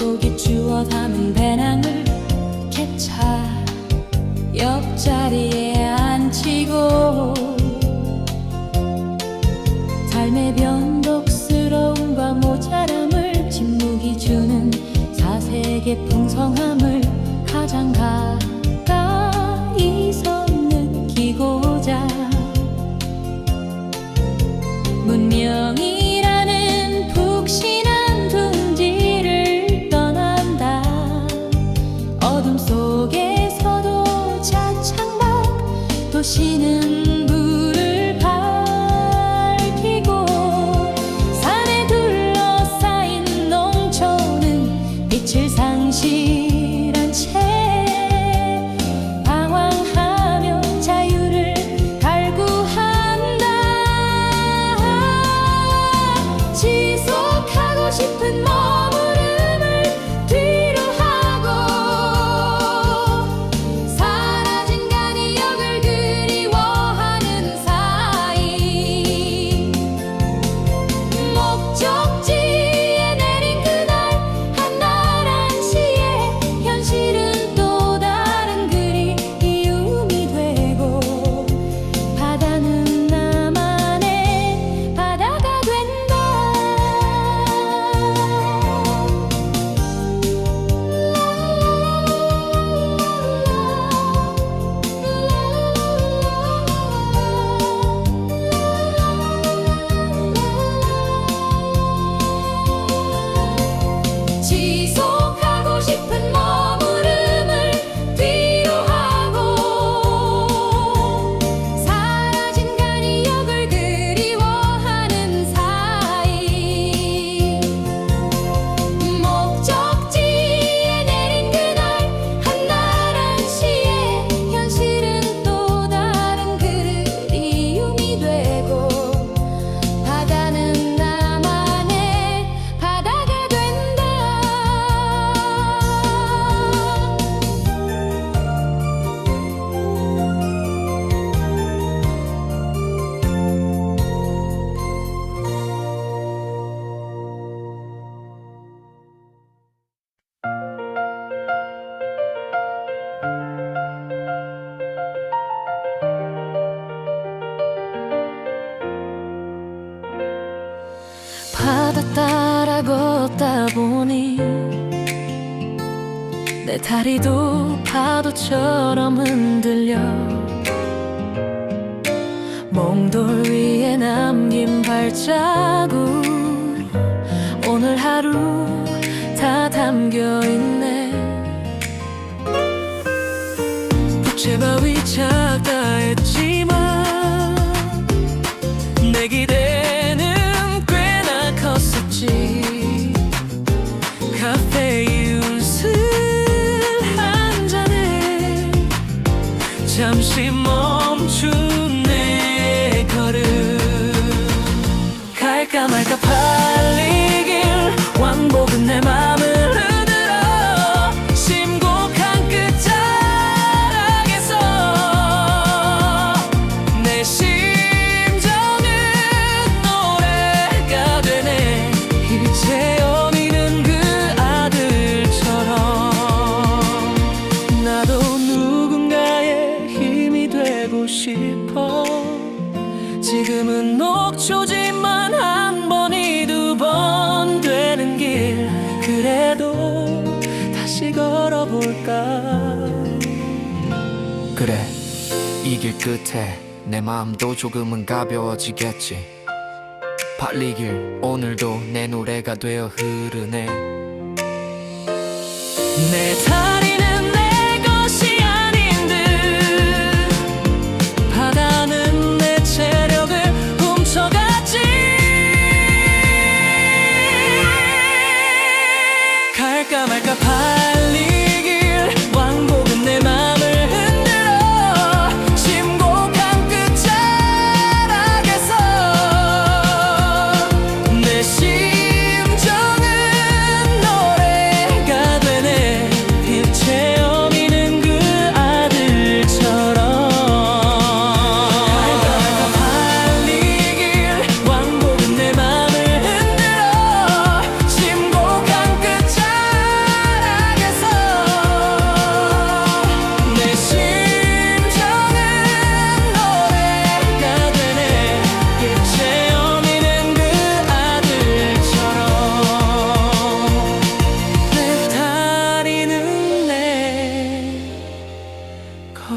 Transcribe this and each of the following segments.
소고기 주워 담은 배낭을 캐차 옆자리에 앉히고 삶의 변덕스러움과 모자람을 침묵이 주는 사색의 풍성함을 가장 가까이서 느끼고자 문명이 心。 따라 걷다 보니 내 다리도 파도처럼 흔들려 몽돌 위에 남긴 발자국 오늘 하루 다 담겨 있네. 부채바위 찾다 했지만 갈까 말까 팔리길 왕복은 내 맘을 흔들어 심곡한 끝자락에서 내 심정은 노래가 되네. 여미는 그 아들처럼 나도 누군가의 힘이 되고 싶어 지금은 녹초지만 한 번이 두 번 되는 길. 그래도 다시 걸어볼까? 그래 이 길 끝에 내 마음도 조금은 가벼워지겠지. 팔리길 오늘도 내 노래가 되어 흐르네. 내 다리는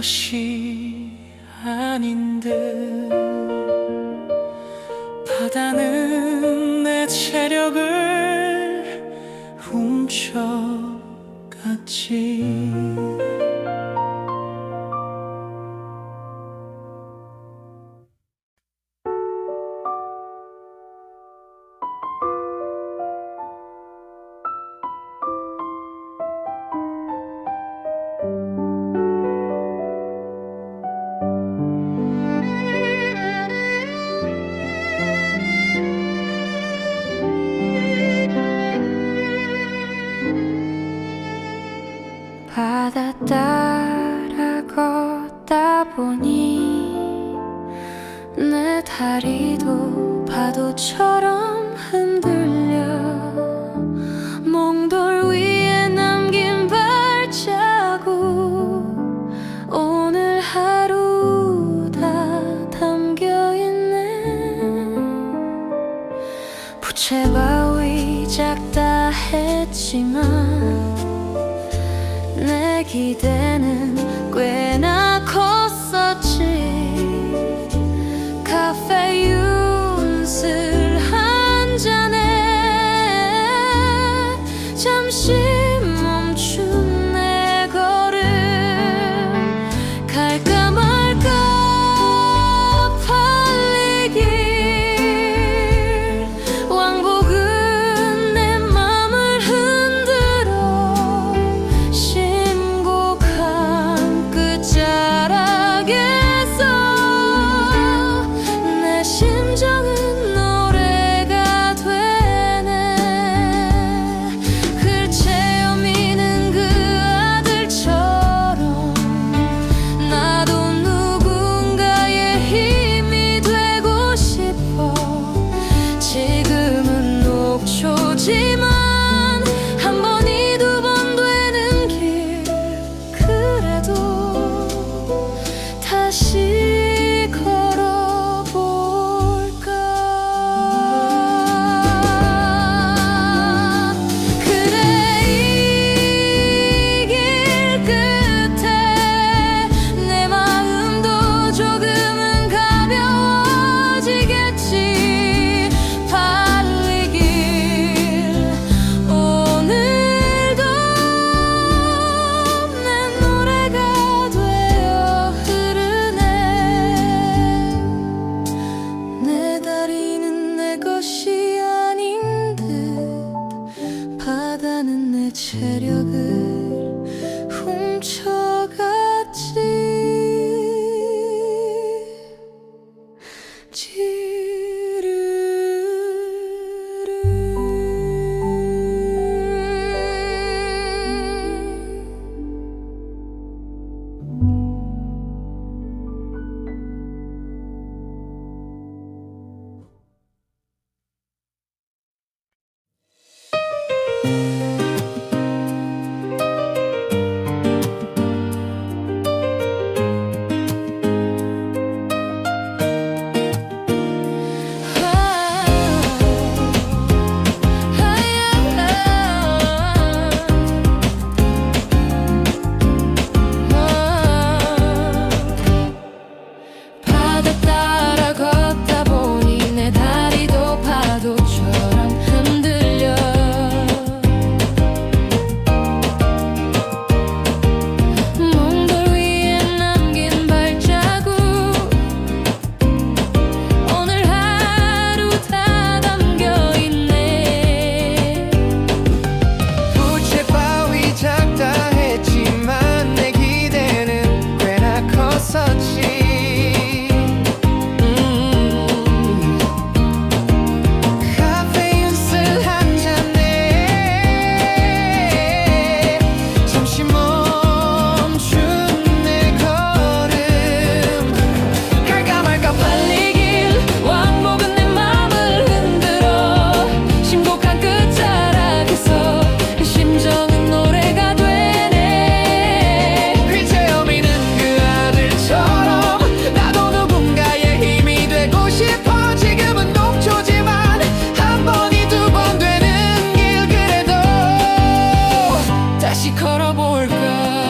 것이 아닌데 바다는 내 체력을 훔쳐갔지. 보니 내 다리도 파도처럼 흔들려 몽돌 위에 남긴 발자국 오늘 하루 다 담겨있네. 부채바위 작다 했지만 내 기대 Cheers. More with